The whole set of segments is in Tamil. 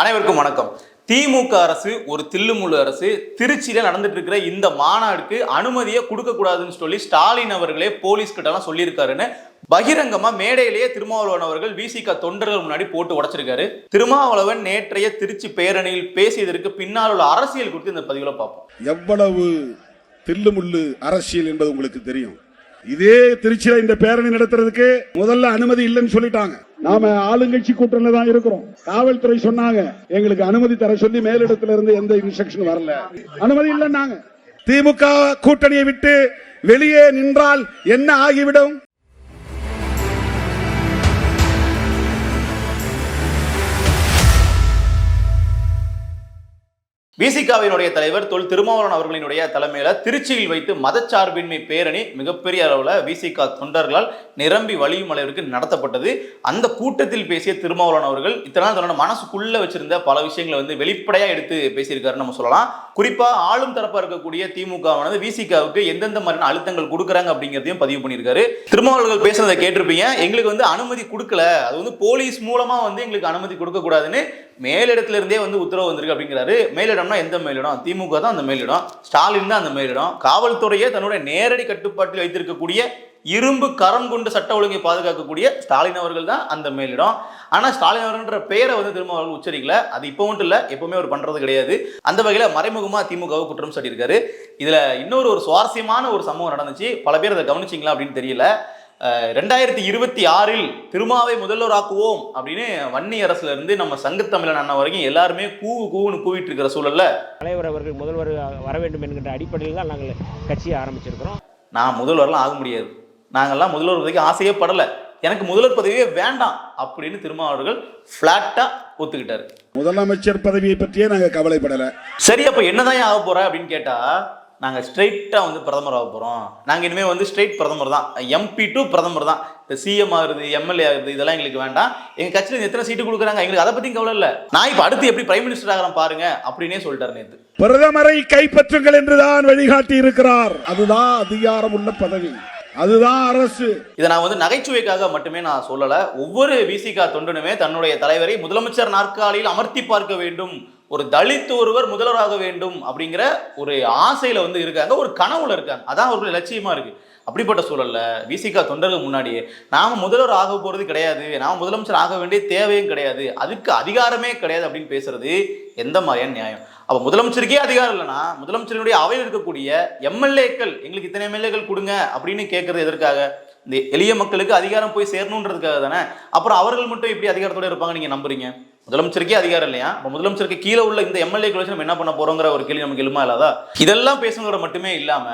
அனைவருக்கும் வணக்கம். திமுக அரசு ஒரு தில்லுமுள்ளு அரசு திருச்சியில நடந்துட்டு இருக்கிற இந்த மாநாடுக்கு அனுமதியை கொடுக்க கூடாதுன்னு சொல்லி ஸ்டாலின் அவர்களே போலீஸ் கிட்டலாம் சொல்லியிருக்காருன்னு பகிரங்கமா மேடையிலேயே திருமாவளவன் அவர்கள் விசிக தொண்டர்கள் முன்னாடி போட்டு உடைச்சிருக்காரு. திருமாவளவன் நேற்றைய திருச்சி பேரணியில் பேசியதற்கு பின்னால் உள்ள அரசியல் குறித்து இந்த பதிவுல பார்ப்போம். எவ்வளவு தில்லுமுள்ளு அரசியல் என்பது உங்களுக்கு தெரியும். இதே திருச்சியில இந்த பேரணி நடத்துறதுக்கு முதல்ல அனுமதி இல்லைன்னு சொல்லிட்டாங்க. நாம ஆளுங்கட்சி கூட்டணியில தான் இருக்கிறோம். காவல்துறை சொன்னாங்க. எங்களுக்கு அனுமதி தர சொல்லி மேலிடத்துல இருந்து எந்த இன்ஸ்ட்ரக்ஷன் வரல. அனுமதி இல்லைன்னாங்க. திமுக கூட்டணியை விட்டு வெளியே நின்றால் என்ன ஆகிவிடும்? விசிகாவினுடைய தலைவர் தொல் திருமாவளவன் அவர்களினுடைய தலைமையில திருச்சியில் வைத்து மதச்சார்பின்மை பேரணி மிகப்பெரிய அளவில் விசிகா தொண்டர்களால் நிரம்பி வழியும் அளவிற்கு நடத்தப்பட்டது. அந்த கூட்டத்தில் பேசிய திருமாவளவன் அவர்கள் இத்தனை தன்னோட மனசுக்குள்ள வச்சிருந்த பல விஷயங்களை வந்து வெளிப்படையா எடுத்து பேசியிருக்காருன்னு நம்ம சொல்லலாம். குறிப்பா ஆளும் தரப்பா இருக்கக்கூடிய திமுகவானது விசிகாவுக்கு எந்தெந்த மாதிரியான அழுத்தங்கள் கொடுக்குறாங்க அப்படிங்கிறதையும் பதிவு பண்ணியிருக்காரு. திருமாவளர்கள் பேசுனதை கேட்டிருப்பீங்க. எங்களுக்கு வந்து அனுமதி கொடுக்கல. அது வந்து போலீஸ் மூலமா வந்து எங்களுக்கு அனுமதி கொடுக்க கூடாதுன்னு மேலிடத்துல இருந்தே வந்து உத்தரவு வந்திருக்கு அப்படிங்கிறாரு. மேலிடம்னா எந்த மேலிடம்? திமுக தான் அந்த மேலிடம். ஸ்டாலின் தான் அந்த மேலிடம். காவல்துறையே தன்னுடைய நேரடி கட்டுப்பாட்டில் வைத்திருக்கக்கூடிய இரும்பு கரம் கொண்டு சட்ட ஒழுங்கை பாதுகாக்கக்கூடிய ஸ்டாலின் அவர்கள் தான் அந்த மேலிடம். ஆனால் ஸ்டாலின் அவர்கள்ன்ற பெயரை வந்து திரும்ப அவர்கள் உச்சரிக்கல. அது இப்போ மட்டும் இல்லை எப்பவுமே அவர் பண்றது கிடையாது. அந்த வகையில் மறைமுகமாக திமுகவை குற்றம் சாட்டியிருக்காரு. இதில் இன்னொரு ஒரு சுவாரஸ்யமான ஒரு சம்பவம் நடந்துச்சு. பல பேர் அதை கவனிச்சிங்களா அப்படின்னு தெரியல. ரெண்டாயிரத்தி இருபத்தி ஆறில் திருமாவை முதல்வராக்குவோம் அப்படின்னு வன்னி அரசுல இருந்து நம்ம சங்கத்தமிழன் அண்ணன் வரைக்கும் எல்லாருமே கூவு கூவுன்னு கூவிட்டு இருக்கிற சூழல்ல தலைவர் அவர்கள் முதல்வர் வர வேண்டும் என்கின்ற அடிப்படையில் தான் நாங்கள் கட்சியை ஆரம்பிச்சிருக்கிறோம். நான் முதல்வர்லாம் ஆக முடியாது. நாங்கெல்லாம் முதல்வர் பதவிக்கு ஆசையே படல. எனக்கு முதல்வர் பதவியே வேண்டாம் அப்படின்னு திருமாவர்கள் ஃப்ளாட்டா ஒத்துக்கிட்டாரு. முதலமைச்சர் பதவியை பற்றியே நாங்க கவலைப்படல. சரி அப்ப என்னதான் ஆக போற அப்படின்னு கேட்டா நாங்க ஸ்ட்ரைட்டா வந்து பிரதமர் ஆக போறோம். நாங்க இனிமே வந்து ஸ்ட்ரைட் பிரதமர் தான். எம்பி டு பிரதமர் தான். இந்த சிஎம் ஆகுறது எம்எல்ஏ ஆகுறது இதெல்லாம் எங்களுக்கு வேண்டாம். எங்க கட்சியில எத்தனை சீட்டு கொடுக்குறாங்க? எங்களுக்கு அதை பத்தி கவலை இல்ல. நான் இப்ப அடுத்து எப்படி பிரைம் மினிஸ்டர் ஆகிறேன் பாருங்க அப்படின்னே சொல்லிட்டாரு நேத்து. பிரதமரை கைப்பற்றுங்கள் என்றுதான் வழிகாட்டி இருக்கிறார் அதுதான் அதிகாரம் உள்ள பதவி. அதுதான் அரசு. இதை நான் வந்து நகைச்சுவைக்காக மட்டுமே நான் சொல்லல. ஒவ்வொரு விசிகா தொண்டனுமே தன்னுடைய தலைவரை முதலமைச்சர் நாற்காலியில் அமர்த்தி பார்க்க வேண்டும். ஒரு தலித் ஒருவர் முதல்வராக வேண்டும் அப்படிங்கிற ஒரு ஆசையில வந்து இருக்காங்க. ஒரு கனவுல இருக்காங்க. அதான் அவர்களுடைய லட்சியமா இருக்கு. அப்படிப்பட்ட சூழல்ல விசிகா தொண்டர்கள் முன்னாடியே நாம முதல்வர் ஆக போறது கிடையாது நாம முதலமைச்சர் ஆக வேண்டிய தேவையும் கிடையாது அதுக்கு அதிகாரமே கிடையாது அப்படின்னு பேசுறது எந்த மாதிரியான நியாயம்? அப்போ முதலமைச்சருக்கே அதிகாரம் இல்லைன்னா முதலமைச்சருடைய அவையில் இருக்கக்கூடிய எம்எல்ஏக்கள் எங்களுக்கு இத்தனை எம்எல்ஏக்கள் கொடுங்க அப்படின்னு கேட்கறது எதற்காக? இந்த எளிய மக்களுக்கு அதிகாரம் போய் சேரணுன்றதுக்காக தானே? அப்புறம் அவர்கள் மட்டும் எப்படி அதிகாரத்தோட இருப்பாங்க நீங்க நம்புறீங்க? முதலமைச்சருக்கே அதிகாரம் இல்லையா? அப்ப முதலமைச்சருக்கு கீழே உள்ள இந்த எம்எல்ஏ வச்சு நம்ம என்ன பண்ண போறோங்கிற ஒரு கேள்வி நமக்கு எழுமா இல்லாதா? இதெல்லாம் பேசுனதோட மட்டுமே இல்லாம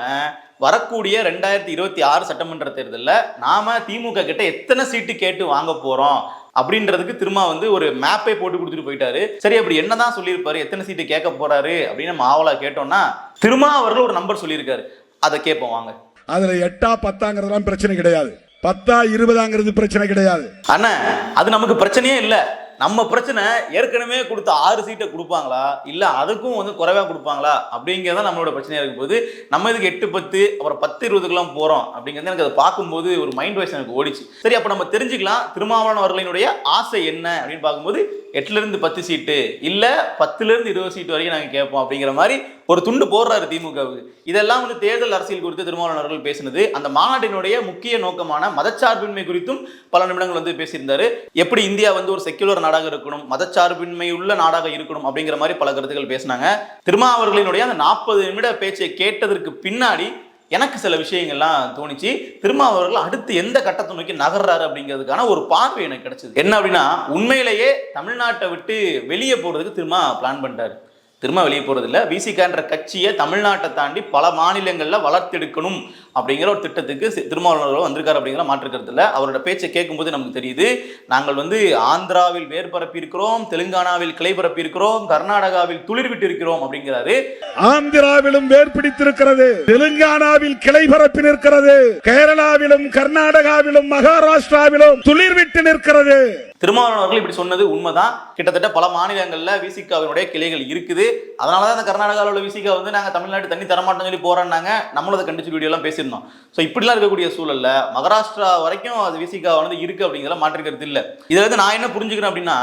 வரக்கூடிய ரெண்டாயிரத்தி இருபத்தி ஆறு சட்டமன்ற தேர்தலில் நாம திமுக கிட்ட எத்தனை சீட்டு கேட்டு வாங்க போறோம்? அப்படின்றதுக்கு திரும்ப வந்து ஒரு மேப்பே போட்டு கொடுத்துட்டு போயிட்டாரு. சரி அப்படி என்னதான் சொல்லியிருப்பாரு? எத்தனை சீட்டு கேட்க போறாரு? அப்படின்னு நம்ம ஆவலா கேட்டோம்னா திரும்ப அவர்கள் ஒரு நம்பர் சொல்லியிருக்காரு. அதை கேட்போம் வாங்க. அதுல எட்டா பத்தாங்கிறதுலாம் பிரச்சனை கிடையாது. பத்தா இருபதாங்கிறது பிரச்சனை கிடையாது. அண்ணா அது நமக்கு பிரச்சனையே இல்லை. நம்ம பிரச்சனை ஏற்கனவே கொடுத்த ஆறு சீட்டை கொடுப்பாங்களா? இல்லை அதுக்கும் வந்து குறைவாக கொடுப்பாங்களா? அப்படிங்கிறத நம்மளோட பிரச்சனையாக இருக்கும்போது நம்ம இதுக்கு எட்டு பத்து அப்புறம் பத்து இருபதுக்கெல்லாம் போகிறோம் அப்படிங்கிறது எனக்கு அதை பார்க்கும்போது ஒரு மைண்ட் வாய்ஸ் எனக்கு ஓடிச்சு. சரி அப்போ நம்ம தெரிஞ்சுக்கலாம் திருமாவளவன் அவர்களினுடைய ஆசை என்ன அப்படின்னு பார்க்கும்போது எட்டுலேருந்து பத்து சீட்டு இல்லை பத்துலேருந்து இருபது சீட்டு வரைக்கும் நாங்கள் கேட்போம் அப்படிங்கிற மாதிரி ஒரு துண்டு போடுறாரு திமுகவுக்கு. இதெல்லாம் வந்து தேர்தல் அரசியல் குறித்து திருமாவளவன் அவர்கள் பேசினது. அந்த மாநாட்டினுடைய முக்கிய நோக்கமான மதச்சார்பின்மை குறித்தும் பல நிமிடங்கள் வந்து பேசியிருந்தாரு. எப்படி இந்தியா வந்து ஒரு செக்குலர் நாடாக இருக்கணும் மதச்சார்பின்மை உள்ள நாடாக இருக்கணும் அப்படிங்கிற மாதிரி பல கருத்துக்கள் பேசினாங்க. திருமா அவர்களினுடைய அந்த நாற்பது நிமிட பேச்சை கேட்டதற்கு பின்னாடி எனக்கு சில விஷயங்கள்லாம் தோணிச்சு திரும்ப அவர்கள் அடுத்து எந்த கட்டத்தை நோக்கி நகர்றாரு அப்படிங்கிறதுக்கான ஒரு பார்வை எனக்கு கிடைச்சது. என்ன அப்படின்னா உண்மையிலேயே தமிழ்நாட்டை விட்டு வெளியே போறதுக்கு திரும்ப பிளான் பண்ணிட்டாரு. திரும்ப வெளியே போகிறதில்ல விசிகான்ற கட்சியை தமிழ்நாட்டை தாண்டி பல மாநிலங்களில் வளர்த்தெடுக்கணும் அப்படிங்கிற ஒரு திட்டத்துக்கு சி- திருமாவளவர்கள் வந்திருக்காரு அப்படிங்கிற மாற்று அவரோட பேச்சை கேட்கும்போது நமக்கு தெரியுது. நாங்கள் வந்து ஆந்திராவில் வேர் பரப்பி இருக்கிறோம் தெலுங்கானாவில் கிளை பரப்பி இருக்கிறோம் கர்நாடகாவில் துளிர் விட்டு இருக்கிறோம் அப்படிங்கிறாரு. ஆந்திராவிலும் வேர் பிடித்திருக்கிறது தெலுங்கானாவில் கிளை பரப்பி நிற்கிறது கேரளாவிலும் கர்நாடகாவிலும் மகாராஷ்டிராவிலும் துளிர் விட்டு நிற்கிறது. திருமாவளவன் அவர்கள் இப்படி சொன்னது உண்மைதான். கிட்டத்தட்ட பல மாநிலங்கள்ல விசிகாவினுடைய கிளைகள் இருக்குது. அதனாலதான் இந்த கர்நாடகாவில் உள்ள விசிகா வந்து நாங்க தமிழ்நாட்டு தண்ணி தரமாட்டோம்னு சொல்லி போறோம்னாங்க நம்மளும் கண்டிச்சு வீடியோ எல்லாம் பேசியிருந்தோம். ஸோ இப்படிலாம் இருக்கக்கூடிய சூழல்ல மகாராஷ்டிரா வரைக்கும் அது விசிகா வந்து இருக்கு அப்படிங்கிறத மாற்றிக்கிறது இல்லை இல்ல. இதுல இருந்து நான் என்ன புரிஞ்சுக்கிறேன் அப்படின்னா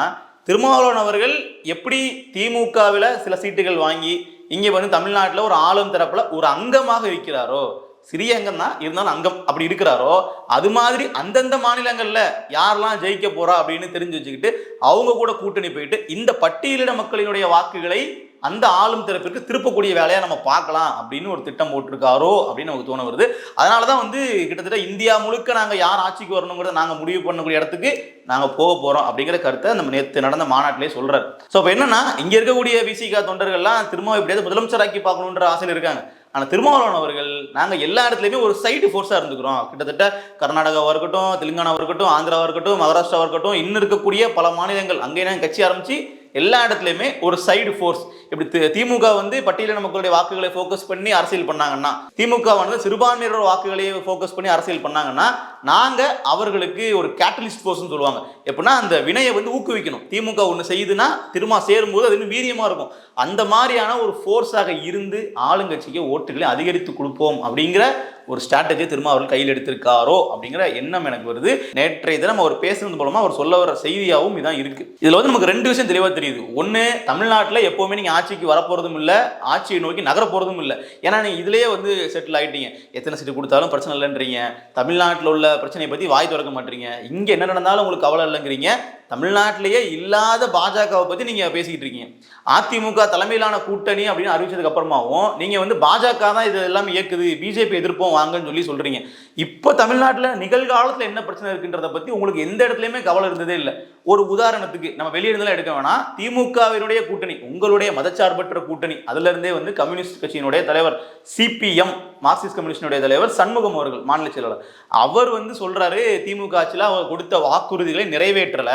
திருமாவளவன் அவர்கள் எப்படி திமுகவில் சில சீட்டுகள் வாங்கி இங்கே வந்து தமிழ்நாட்டில் ஒரு ஆளும் தரப்புல ஒரு அங்கமாக இருக்கிறாரோ சிறிய அங்கம் தான் இருந்தாலும் அங்கம் அப்படி இருக்கிறாரோ அது மாதிரி அந்தந்த மாநிலங்கள்ல யாரெல்லாம் ஜெயிக்க போறா அப்படின்னு தெரிஞ்சு வச்சுக்கிட்டு அவங்க கூட கூட்டணி போயிட்டு இந்த பட்டியலிட மக்களினுடைய வாக்குகளை அந்த ஆளும் தரப்பிற்கு திருப்பக்கூடிய வேலையை நம்ம பார்க்கலாம் அப்படின்னு ஒரு திட்டம் போட்டிருக்காரோ அப்படின்னு நமக்கு தோண வருது. அதனால தான் வந்து கிட்டத்தட்ட இந்தியா முழுக்க நாங்கள் யார் ஆட்சிக்கு வரணுங்கிறத நாங்கள் முடிவு பண்ணக்கூடிய இடத்துக்கு நாங்கள் போக போகிறோம் அப்படிங்கிற கருத்தை நம்ம நேற்று நடந்த மாநாட்டிலே சொல்றாரு. ஸோ இப்போ என்னன்னா இங்கே இருக்கக்கூடிய விசிகா தொண்டர்கள்லாம் திரும்ப எப்படியாவது முதலமைச்சராக்கி பார்க்கணுன்ற ஆசையில் இருக்காங்க. ஆனால் திருமாவளவன் அவர்கள் நாங்கள் எல்லா இடத்துலையுமே ஒரு சைடு ஃபோர்ஸாக இருந்துக்கிறோம். கிட்டத்தட்ட கர்நாடகாவாக இருக்கட்டும் தெலுங்கானாவாக இருக்கட்டும் ஆந்திராவாக இருக்கட்டும் மகாராஷ்டிராவாக இருக்கட்டும் இன்னும் இருக்கக்கூடிய பல மாநிலங்கள் அங்கே நாங்கள் கட்சி ஆரம்பித்து எல்லா இடத்துலையுமே ஒரு சைடு ஃபோர்ஸ் இப்படி தி- திமுக வந்து பட்டியலின மக்களுடைய வாக்குகளை ஃபோக்கஸ் பண்ணி அரசியல் பண்ணாங்கன்னா திமுக வந்து சிறுபான்மையினர் வாக்குகளையே ஃபோக்கஸ் பண்ணி அரசியல் பண்ணாங்கன்னா நாங்கள் அவர்களுக்கு ஒரு கேட்டலிஸ்ட் ஃபோர்ஸ்னு சொல்லுவாங்க. எப்படின்னா அந்த வினையை வந்து ஊக்குவிக்கணும். திமுக ஒன்று செய்யுதுன்னா திரும்ப சேரும்போது அது இன்னும் வீரியமாக இருக்கும். அந்த மாதிரியான ஒரு ஃபோர்ஸாக இருந்து ஆளுங்கட்சிக்கு ஓட்டுகளை அதிகரித்து கொடுப்போம் அப்படிங்கிற ஒரு ஸ்ட்ராட்டஜி திரும்ப அவர்கள் கையில் எடுத்திருக்காரோ அப்படிங்கிற எண்ணம் எனக்கு வருது. நேற்றைய தினம் அவர் பேசுனது மூலமா அவர் சொல்ல வர செய்தியாகவும் இதான் இருக்கு. இதுல வந்து நமக்கு ரெண்டு விஷயம் தெளிவா தெரியுது. ஒன்று தமிழ்நாட்டில் எப்பவுமே நீங்க ஆட்சிக்கு வரப்போறதும் இல்லை ஆட்சியை நோக்கி நகர இல்லை. ஏன்னா நீங்கள் இதிலேயே வந்து செட்டில் ஆகிட்டீங்க எத்தனை சீட்டு கொடுத்தாலும் பிரச்சனை இல்லைன்றீங்க. தமிழ்நாட்டில் உள்ள பிரச்சனையை பற்றி வாய் திறக்க மாட்டீங்க. இங்கே என்ன நடந்தாலும் உங்களுக்கு கவலை இல்லைங்கிறீங்க. தமிழ்நாட்டிலேயே இல்லாத பாஜகவை பத்தி நீங்க பேசிக்கிட்டு இருக்கீங்க. அதிமுக தலைமையிலான கூட்டணி அப்படின்னு அறிவிச்சதுக்கு அப்புறமாவும் நீங்க வந்து பாஜக தான் இது எல்லாமே இயக்குது பிஜேபி எதிர்ப்போம் வாங்கன்னு சொல்லி சொல்றீங்க. இப்போ தமிழ்நாட்டில் நிகழ்காலத்தில் என்ன பிரச்சனை இருக்குன்றத பத்தி உங்களுக்கு எந்த இடத்துலையுமே கவலை இருந்ததே இல்லை. ஒரு உதாரணத்துக்கு நம்ம வெளியிடலாம் எடுக்க வேணாம். திமுகவினுடைய கூட்டணி உங்களுடைய மதச்சார்பற்ற கூட்டணி அதுல இருந்தே வந்து கம்யூனிஸ்ட் கட்சியினுடைய தலைவர் சிபிஎம் மார்க்சிஸ்ட் கம்யூனிஸ்டினுடைய தலைவர் சண்முகம் அவர்கள் மாநில செயலாளர். அவர் வந்து சொல்றாரு திமுக ஆட்சியில் அவர் கொடுத்த வாக்குறுதிகளை நிறைவேற்றல.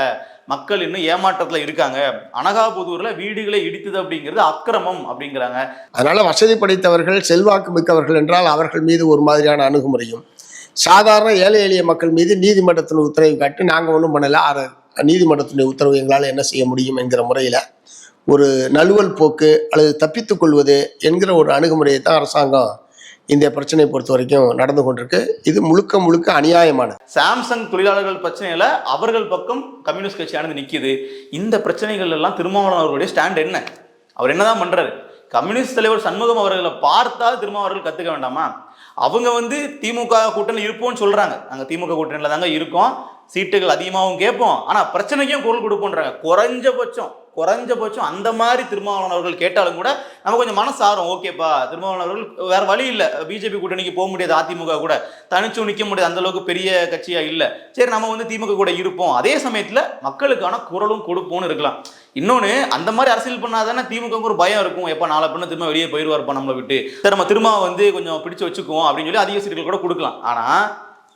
மக்கள் இன்னும் ஏமாற்றத்தில் இருக்காங்க. அனகாபுதூரில் வீடுகளை இடித்தது அப்படிங்கிறது அக்கிரமம் அப்படிங்கிறாங்க. அதனால வசதி படைத்தவர்கள் செல்வாக்கு மிக்கவர்கள் என்றால் அவர்கள் மீது ஒரு மாதிரியான அணுகுமுறையும். சாதாரண ஏழை எளிய மக்கள் மீது நீதிமன்றத்தின் உத்தரவு காட்டி நாங்கள் ஒன்றும் பண்ணல. அதை நீதிமன்றத்தினுடைய உத்தரவு எங்களால் என்ன செய்ய முடியும் என்கிற முறையில் ஒரு நழுவல் போக்கு அல்லது தப்பித்துக் கொள்வது என்கிற ஒரு அணுகுமுறையை தான் அரசாங்கம் இந்த பிரச்சனையை பொறுத்த வரைக்கும் நடந்து கொண்டிருக்கு. இது முழுக்க முழுக்க அநியாயமானது சாம்சங் தொழிலாளர்கள் பிரச்சனையில அவர்கள் பக்கம் கம்யூனிஸ்ட் கட்சியானது நிற்கிது இந்த பிரச்சனைகள் எல்லாம் திருமாவளவன் அவர்களுடைய ஸ்டாண்ட் என்ன? அவர் என்னதான் பண்றாரு? கம்யூனிஸ்ட் தலைவர் சண்முகம் அவர்களை பார்த்தால் திருமாவளவர்கள் கத்துக்க வேண்டாமா? அவங்க வந்து திமுக கூட்டணி இருப்போம்னு சொல்றாங்க. அங்கே திமுக கூட்டணியில் தாங்க இருக்கோம். சீட்டுகள் அதிகமாகவும் கேட்போம். ஆனால் பிரச்சனைக்கும் குரல் கொடுப்போன்றாங்க. குறைஞ்சபட்சம் குறைஞ்சபட்சம் அந்த மாதிரி திருமாவளவன் அவர்கள் கேட்டாலும் கூட நம்ம கொஞ்சம் மனசு ஓகேப்பா திருமாவளவன் அவர்கள் வேற வழி இல்லை. பிஜேபி கூட்டணிக்கு போக முடியாது அதிமுக கூட. தனிச்சு நிற்க முடியாது அந்த அளவுக்கு பெரிய கட்சியா இல்லை. சரி நம்ம வந்து திமுக கூட இருப்போம். அதே சமயத்தில் மக்களுக்கான குரலும் கொடுப்போம்னு இருக்கலாம். இன்னொன்று அந்த மாதிரி அரசியல் பண்ணாதானே திமுக ஒரு பயம் இருக்கும். எப்போ நாளை பண்ண திரும்ப வெளியே போயிடுவார்ப்பா நம்மளை விட்டு. சரி நம்ம திரும்ப வந்து கொஞ்சம் பிடிச்சு வச்சுக்குவோம் அப்படின்னு சொல்லி அதிக சீட்டுகள் கூட கொடுக்கலாம். ஆனால்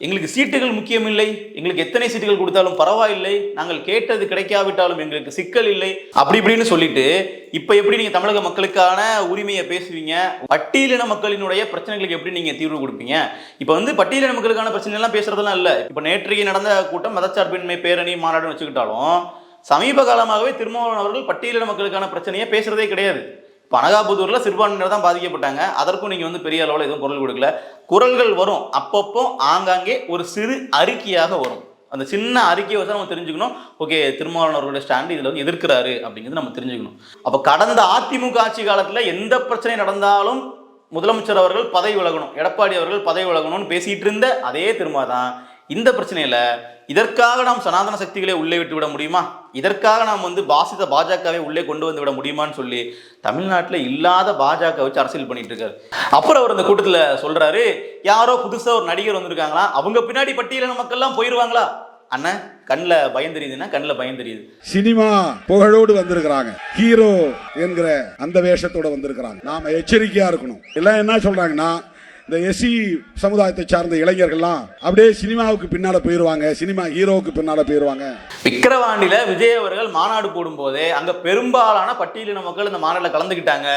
எங்களுக்கு சீட்டுகள் முக்கியமில்லை. எங்களுக்கு எத்தனை சீட்டுகள் கொடுத்தாலும் பரவாயில்லை. நாங்கள் கேட்டது கிடைக்காவிட்டாலும் எங்களுக்கு சிக்கல் இல்லை. அப்படி இப்படின்னு சொல்லிட்டு இப்ப எப்படி நீங்க தமிழக மக்களுக்கான உரிமையை பேசுவீங்க? பட்டியலின மக்களினுடைய பிரச்சனைகளுக்கு எப்படி நீங்க தீர்வு கொடுப்பீங்க? இப்ப வந்து பட்டியலின மக்களுக்கான பிரச்சனை எல்லாம் பேசுறதெல்லாம் இல்ல. இப்ப நேற்றைக்கு நடந்த கூட்டம் மதச்சார்பின்மை பேரணி மாநாடுன்னு வச்சுக்கிட்டாலும் சமீப காலமாகவே திருமாவளவன் அவர்கள் பட்டியலின மக்களுக்கான பிரச்சனையை பேசுறதே கிடையாது. இப்போ சிறுபான்மையினர் தான் பாதிக்கப்பட்டாங்க. அதற்கும் நீங்க வந்து பெரிய அளவில் எதுவும் குரல் கொடுக்கல. குரல்கள் வரும். அப்பப்போ ஆங்காங்கே ஒரு சிறு அறிக்கையாக வரும். அந்த சின்ன அறிக்கையை வச்சு நம்ம தெரிஞ்சுக்கணும். ஓகே திருமாவளவர்களுடைய ஸ்டாண்டு இதில் வந்து எதிர்க்கிறாரு அப்படிங்கிறது நம்ம தெரிஞ்சுக்கணும். அப்போ கடந்த அதிமுக ஆட்சி காலத்தில் எந்த பிரச்சனை நடந்தாலும் முதலமைச்சர் அவர்கள் பதவி விலகணும். எடப்பாடி அவர்கள் பதவி விலகணும்னு பேசிகிட்டு இருந்த அதே திருமா தான் இந்த பிரச்சனையில இதற்காக நாம் சனாதன சக்திகளை உள்ளே விட்டு விட முடியுமா? இதற்காக நாம் வந்து பாசித பாஜகவை உள்ளே கொண்டு வந்து விட முடியுமான்னு சொல்லி தமிழ்நாட்டில் இல்லாத பாஜக வச்சு அரசியல் பண்ணிட்டு இருக்காரு. அப்புறம் அவர் அந்த கூட்டத்தில் சொல்றாரு யாரோ புதுசா ஒரு நடிகர் வந்திருக்காங்களா? அவங்க பின்னாடி பட்டியலின மக்கள்லாம் போயிருவாங்களா? அண்ணன் கண்ணில் பயம் தெரியுதுன்னா கண்ணில் பயம் தெரியுது. சினிமா புகழோடு வந்திருக்கிறாங்க. ஹீரோ என்கிற அந்த வேஷத்தோட வந்திருக்கிறாங்க. நாம எச்சரிக்கையா இருக்கணும். எல்லாம் என்ன சொல்றாங்கன்னா இந்த எஸ்சி சமுதாயத்தை சார்ந்த இளைஞர்கள்லாம் அப்படியே சினிமாவுக்கு பின்னால போயிருவாங்க. சினிமா ஹீரோவுக்கு பின்னால போயிருவாங்க. விக்கிரவாண்டியில விஜய் அவர்கள் மாநாடு போடும்போதே அங்க பெரும்பாலான பட்டியலின மக்கள் இந்த மாநாட்டில் கலந்துக்கிட்டாங்க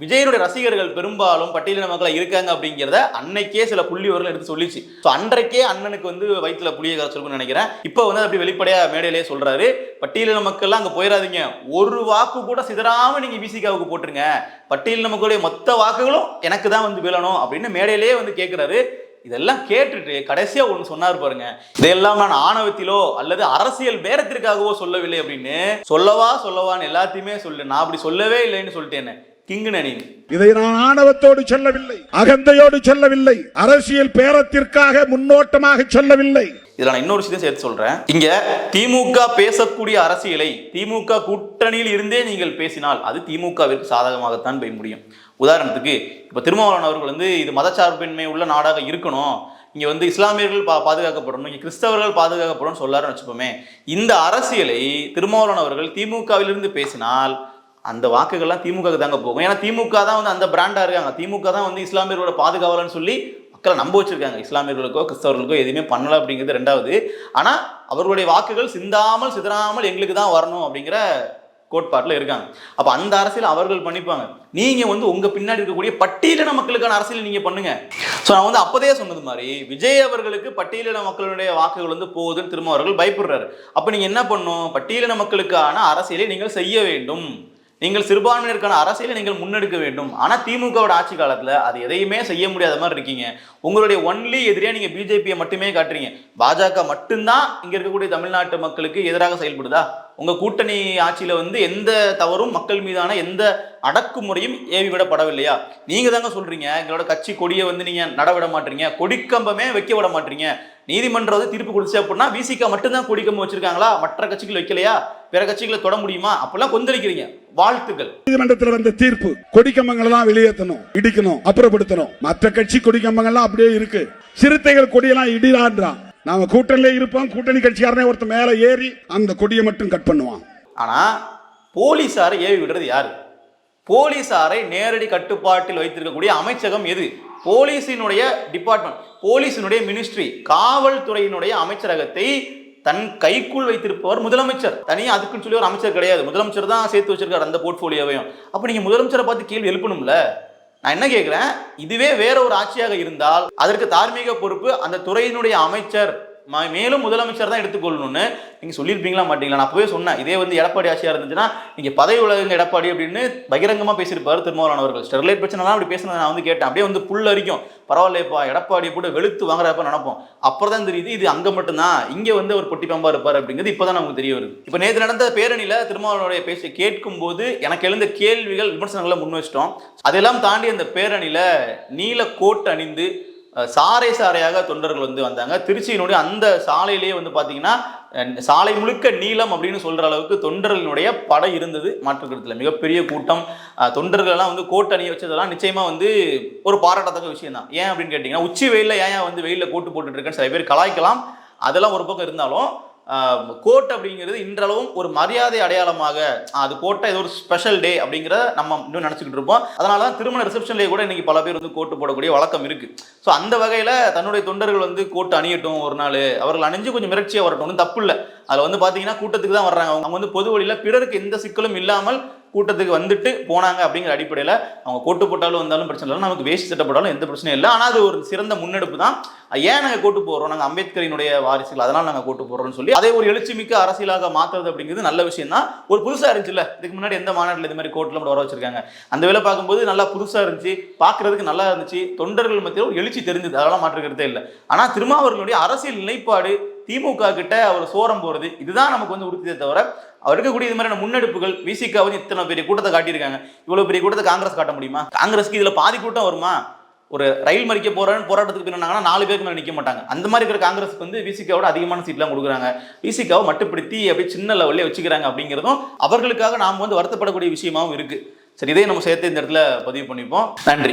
விஜயனுடைய ரசிகர்கள் பெரும்பாலும் பட்டியலின மக்களாக இருக்காங்க அப்படிங்கிறத அன்னைக்கே சில புள்ளிவர்கள் எடுத்து சொல்லிச்சு. ஸோ அன்றைக்கே அண்ணனுக்கு வந்து வயிற்றுல புளிய கரைச்சிருக்கும்னு நினைக்கிறேன். இப்போ வந்து அப்படி வெளிப்படையா மேடையிலே சொல்றாரு. பட்டியலின மக்கள்லாம் அங்க போயிடாதீங்க. ஒரு வாக்கு கூட சிதறாம நீங்க விசிகாவுக்கு போட்டுருங்க. பட்டியலின மக்களுடைய மொத்த வாக்குகளும் எனக்கு தான் வந்து விழணும் அப்படின்னு மேடையிலே வந்து கேட்கிறாரு இதெல்லாம் கேட்டுட்டு கடைசியா ஒண்ணு சொன்னார் பாருங்க. இதையெல்லாம் நான் ஆணவத்திலோ அல்லது அரசியல் பேரத்திற்காகவோ சொல்லவில்லை அப்படின்னு சொல்லவா சொல்லவான்னு எல்லாத்தையுமே சொல்லு. நான் அப்படி சொல்லவே இல்லைன்னு சொல்லிட்டேன்னு. கிங்குன நீ இதை நான் ஆணவத்தோடு சொல்லவில்லை அகந்தையோடு சொல்லவில்லை அரசியல் பேரத்திற்காக முன்னோட்டமாக சொல்லவில்லை. இதுல நான் இன்னொரு விஷயத்தையும் சேர்த்து சொல்றேன். இங்க திமுக பேசக்கூடிய அரசியலை திமுக கூட்டணியில் இருந்தே நீங்கள் பேசினால் அது திமுகவிற்கு சாதகமாகத்தான் போய் முடியும். உதாரணத்துக்கு இப்ப திருமாவளவன் அவர்கள் வந்து இது மதச்சார்பின்மை உள்ள நாடாக இருக்கணும். இங்க வந்து இஸ்லாமியர்கள் பா பாதுகாக்கப்படணும் இங்க கிறிஸ்தவர்கள் பாதுகாக்கப்படணும்னு சொல்லாருன்னு வச்சுப்போமே இந்த அரசியலை திருமாவளவன் அவர்கள் திமுகவிலிருந்து பேசினால் அந்த வாக்குகள்லாம் திமுக தாங்க போகும். ஏன்னா திமுக தான் வந்து அந்த பிராண்டாக இருக்காங்க. திமுக தான் வந்து இஸ்லாமியர்களோட பாதுகாவலன்னு சொல்லி மக்களை நம்ப வச்சிருக்காங்க. இஸ்லாமியர்களுக்கோ கிறிஸ்தவர்களுக்கோ எதுவுமே பண்ணலை அப்படிங்கிறது ரெண்டாவது. ஆனால் அவர்களுடைய வாக்குகள் சிந்தாமல் சிதறாமல் எங்களுக்கு தான் வரணும் அப்படிங்கிற கோட்பாட்டில் இருக்காங்க. அப்போ அந்த அரசியல் அவர்கள் பண்ணிப்பாங்க. நீங்கள் வந்து உங்கள் பின்னாடி இருக்கக்கூடிய பட்டியலின மக்களுக்கான அரசியல் நீங்கள் பண்ணுங்க. ஸோ நான் வந்து அப்போதே சொன்னது மாதிரி விஜய் அவர்களுக்கு பட்டியலின மக்களுடைய வாக்குகள் வந்து போகுதுன்னு திரும்ப அவர்கள் பயப்படுறாரு. அப்போ நீங்கள் என்ன பண்ணும்? பட்டியலின மக்களுக்கான அரசியலை நீங்கள் செய்ய வேண்டும். நீங்கள் சிறுபான்மையினருக்கான அரசியலை நீங்கள் முன்னெடுக்க வேண்டும். ஆனால் திமுகவோட ஆட்சி காலத்தில் அது எதையுமே செய்ய முடியாத மாதிரி இருக்கீங்க. உங்களுடைய ஒன்லி எதிரியாக நீங்கள் பிஜேபியை மட்டுமே காட்டுறீங்க. பாஜக மட்டும்தான் இங்கே இருக்கக்கூடிய தமிழ்நாட்டு மக்களுக்கு எதிராக செயல்படுதா? உங்கள் கூட்டணி ஆட்சியில் வந்து எந்த தவறும் மக்கள் மீதான எந்த அடக்குமுறையும் ஏவி விடப்படவில்லையா நீங்கள் தாங்க சொல்கிறீங்க எங்களோட கட்சி கொடியை வந்து நீங்கள் நட விட மாட்டீங்க கொடிக்கம்பமே வைக்க விட மாட்டீங்க. நீதிமன்றம் வந்து தீர்ப்பு கொடுத்து அப்படின்னா விசிகா மட்டும்தான் கொடிக்கம்பம் வச்சிருக்காங்களா? மற்ற கட்சிகள் வைக்கலையா? பிற கட்சிகளை தொட முடியுமா? அப்பெல்லாம் கொந்தளிக்கிறீங்க. வாழ்த்துக்கள். நீதிமன்றத்தில் வந்த தீர்ப்பு கொடிக்கம்பங்களை தான் வெளியேற்றணும் இடிக்கணும் அப்புறப்படுத்தணும். மற்ற கட்சி கொடிக்கம்பங்கள்லாம் அப்படியே இருக்கு. சிறுத்தைகள் கொடியெல்லாம் இடிலான்றான் நாம கூட்டணியிலே இருப்போம். கூட்டணி கட்சியாரனே ஒருத்தர் மேல ஏறி அந்த கொடியை மட்டும் கட் பண்ணுவான். ஆனா போலீசாரை ஏவி விடுறது யாரு? போலீசாரை நேரடி கட்டுப்பாட்டில் வைத்திருக்கக்கூடிய அமைச்சகம் எது? போலீஸினுடைய டிபார்ட்மெண்ட் போலீஸினுடைய மினிஸ்ட்ரி காவல்துறையினுடைய அமைச்சரகத்தை தன் கைக்குள் வைத்திருப்பவர் முதலமைச்சர். தனியாக அதுக்குன்னு சொல்லி ஒரு அமைச்சர் கிடையாது. முதலமைச்சர் தான் சேர்த்து வச்சிருக்காரு அந்த போர்ட்ஃபோலியோவையும். அப்போ நீங்கள் முதலமைச்சரை பார்த்து கேள்வி எழுப்பணும்ல? நான் என்ன கேட்குறேன் இதுவே வேற ஒரு ஆட்சியாக இருந்தால் அதற்கு தார்மீக பொறுப்பு அந்த துறையினுடைய அமைச்சர் மேலும் முதலமைச்சர் தான் எடுத்துக்கொள்ளணும்னு நீங்க சொல்லியிருப்பீங்களா மாட்டீங்களா? நான் அப்பவே சொன்னேன். இதே வந்து எடப்பாடி ஆட்சியா இருந்துச்சுன்னா நீங்க பதவி உலகங்க எடப்பாடி அப்படின்னு பகிரங்கமா பேசியிருப்பாரு திருமாவளவன் அவர்கள். ஸ்டெர்லைட் பிரச்சனைலாம் அப்படி பேசினதை நான் வந்து கேட்டேன். அப்படியே வந்து புல் அரிக்கும். பரவாயில்லையப்பா எடப்பாடி கூட வெளுத்து வாங்குறப்ப நினைப்போம். அப்புறம் தான் தெரியுது இது அங்க மட்டும்தான். இங்க வந்து ஒரு பொட்டி பம்பா இருப்பார் அப்படிங்கிறது இப்பதான் நமக்கு தெரிய வருது. இப்போ நேற்று நடந்த பேரணியில திருமாவளவனுடைய பேச்சை கேட்கும் போது எனக்கு எழுந்த கேள்விகள் விமர்சனங்களை முன் வச்சிட்டோம். அதெல்லாம் தாண்டி அந்த பேரணியில நீல கோட் அணிந்து சாறை சாறையாக தொண்டர்கள் வந்து வந்தாங்க. திருச்சியினுடைய அந்த சாலையிலேயே வந்து பார்த்தீங்கன்னா சாலை முழுக்க நீளம் அப்படின்னு சொல்கிற அளவுக்கு தொண்டர்களினுடைய படை இருந்தது. மாற்றுக்கருத்தில் மிகப்பெரிய கூட்டம். தொண்டர்களெல்லாம் வந்து கோட் அணிய வச்சதெல்லாம் நிச்சயமாக வந்து ஒரு பாராட்டத்தக்க விஷயம் தான் ஏன் அப்படின்னு கேட்டிங்கன்னா உச்சி வெயிலில் ஏன் வந்து வெயிலில் கோட்டு போட்டுட்ருக்கேன்னு சில பேர் கலாய்க்கலாம். அதெல்லாம் ஒரு பக்கம் இருந்தாலும் கோட் அப்படிங்கிறது இன்றளவும் ஒரு மரியாதை அடையாளமாக அது கோட்டை ஏதோ ஒரு ஸ்பெஷல் டே அப்படிங்கிறத நம்ம இன்னும் நினச்சிக்கிட்டு இருப்போம். அதனால தான் திருமண ரிசப்ஷன்லேயே கூட இன்னைக்கு பல பேர் வந்து கோட்டு போடக்கூடிய வழக்கம் இருக்கு. ஸோ அந்த வகையில் தன்னுடைய தொண்டர்கள் வந்து கோட்டு அணியட்டும் ஒரு நாள். அவர்கள் அணிஞ்சு கொஞ்சம் மிரட்சியாக வரட்டும் ஒன்றும் தப்பு இல்லை. அதில் வந்து பார்த்தீங்கன்னா கூட்டத்துக்கு தான் வர்றாங்க. அவங்க வந்து பொது வழியில் பிறருக்கு எந்த சிக்கலும் இல்லாமல் கூட்டத்துக்கு வந்துட்டு போனாங்க அப்படிங்கிற அடிப்படையில் அவங்க கோட்டு போட்டாலும் வந்தாலும் பிரச்சனை இல்லை. நமக்கு வேஷ்டி சட்டை போட்டாலும் எந்த பிரச்சனையும் இல்லை. ஆனால் அது ஒரு சிறந்த முன்னெடுப்பு தான். ஏன் நாங்கள் கோட்டு போடுறோம்? நாங்கள் அம்பேத்கரினுடைய வாரிசுகள் அதனால் நாங்கள் கோட்டு போடுறோம்னு சொல்லி அதே ஒரு எழுச்சிமிக்க அரசியலாக மாற்றுறது அப்படிங்கிறது நல்ல விஷயம் தான். ஒரு புதுசாக இருந்துச்சுல்ல? இதுக்கு முன்னாடி எந்த மாநாட்டில் இது மாதிரி கோட்டில் மட்டும் வர வச்சிருக்காங்க. அந்த வேலை பார்க்கும்போது நல்லா புதுசாக இருந்துச்சு. பார்க்குறதுக்கு நல்லா இருந்துச்சு. தொண்டர்கள் மத்தியில் ஒரு எழுச்சி தெரிஞ்சது. அதெல்லாம் மாற்றுக்கிறதே இல்லை. ஆனால் திருமாவர்களுடைய அரசியல் நிலைப்பாடு திமுக கிட்ட அவர் சோரம் போறது இதுதான் நமக்கு வந்து உறுதியை தவிர அவர் இருக்கக்கூடிய இது மாதிரியான முன்னெடுப்புகள் விசிகா வந்து இத்தனை பெரிய கூட்டத்தை காட்டியிருக்காங்க. இவ்வளவு பெரிய கூட்டத்தை காங்கிரஸ் காட்ட முடியுமா? காங்கிரஸ்க்கு இதுல பாதி கூட்டம் வருமா? ஒரு ரயில் மறிக்க போறேன்னு போராட்டத்துக்கு பின்னாங்கன்னா நாலு பேருக்கு மேலே நிற்க மாட்டாங்க. அந்த மாதிரி இருக்கிற காங்கிரஸுக்கு வந்து விசிகாவோட அதிகமான சீட்லாம் கொடுக்குறாங்க. விசிகாவை மட்டுப்படுத்தி அப்படியே சின்ன லெவல்லே வச்சுக்கிறாங்க அப்படிங்கிறதும் அவர்களுக்காக நாம் வந்து வருத்தப்படக்கூடிய விஷயமாவும் இருக்கு. சரி இதையும் நம்ம சேர்த்து இந்த இடத்துல பதிவு பண்ணிப்போம். நன்றி.